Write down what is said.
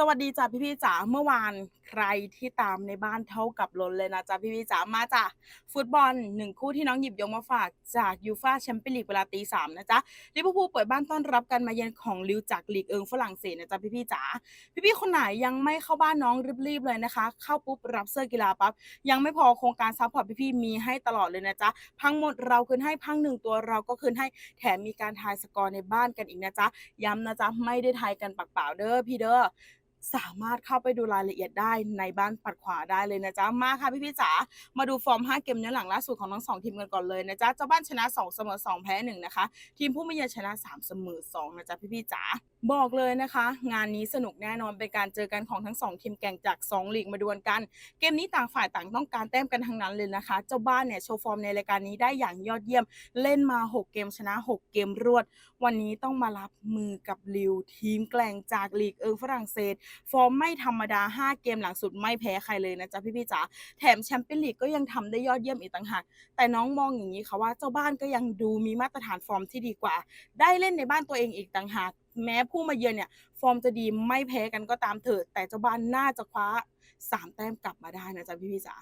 สวัสดีจ้ะพี่พี่จ๋าเมื่อวานใครที่ตามในบ้านเท่ากับล้นเลยนะจ๊ะพี่พี่จ๋ามาจ้ะฟุตบอลหนึ่งคู่ที่น้องหยิบยกมาฝากจากยูฟาแชมเปี้ยนลีกเวลาตีสามนะจ๊ะลิเวอร์พูลเปิดบ้านต้อนรับการมาเยือนของลิวจากลีกเอิงฝรั่งเศสนะจ๊ะพี่พี่จ๋าพี่พี่คนไหนยังไม่เข้าบ้านน้องรีบๆเลยนะคะ เข้าปุ๊บรับเสื้อกีฬาปั๊บยังไม่พอโครงการซัพพอร์ตพี่พี่มีให้ตลอดเลยนะจ๊ะพังหมดเราคืนให้พังหนึ่งตัวเราก็คืนให้แถมมีการทายสกอร์ในบ้านกันอีกนะจ๊ะย้ำนะจ๊ะไม่ได้ทายกันปากเปล่าเด้อพี่เด้อ สามารถเข้าไปดูรายละเอียดได้ในบ้านปัดขวาได้เลยนะจ๊ะ มาค่ะพี่พี่จ๋า มาดูฟอร์ม 5 เกมย้อนหลังล่าสุดของทั้งสองทีมกันก่อนเลยนะจ๊ะ เจ้าบ้านชนะ 2 เสมอ 2 แพ้ 1 นะคะ ทีมผู้มาเยือนชนะ 3 เสมอ 2 นะจ๊ะพี่พี่จ๋าบอกเลยนะคะ งานนี้สนุกแน่นอนเป็นการเจอกันของทั้ง 2 ทีมแข่งจาก 2 ลีกมาดวลกัน เกมนี้ต่างฝ่ายต่างต้องการแต้มกันทั้งนั้นเลยนะคะ เจ้าบ้านเนี่ยโชว์ฟอร์มในรายการนี้ได้อย่างยอดเยี่ยม เล่นมา 6 เกมชนะ 6 เกมรวด วันนี้ต้องมารับมือกับลิว ทีมแก่งจากลีกเอิงฝรั่งเศส ฟอร์มไม่ธรรมดา 5 เกมหลังสุดไม่แพ้ใครเลยนะจ๊ะพี่ๆจ๋าแถมแชมเปี้ยนลีกก็ยังทำได้ยอดเยี่ยมอีกต่างหากแต่น้องมองอย่างนี้ค่ะว่าเจ้าบ้านก็ยังดูมีมาตรฐานฟอร์มที่ดีกว่า ได้เล่นในบ้านตัวเองอีกต่างหาก แม้ผู้มาเยือนเนี่ยฟอร์มจะดีไม่แพ้กันก็ตามเถอะแต่เจ้าบ้านน่าจะคว้า 3 แต้มกลับมาได้นะจ๊ะพี่ๆจ๋า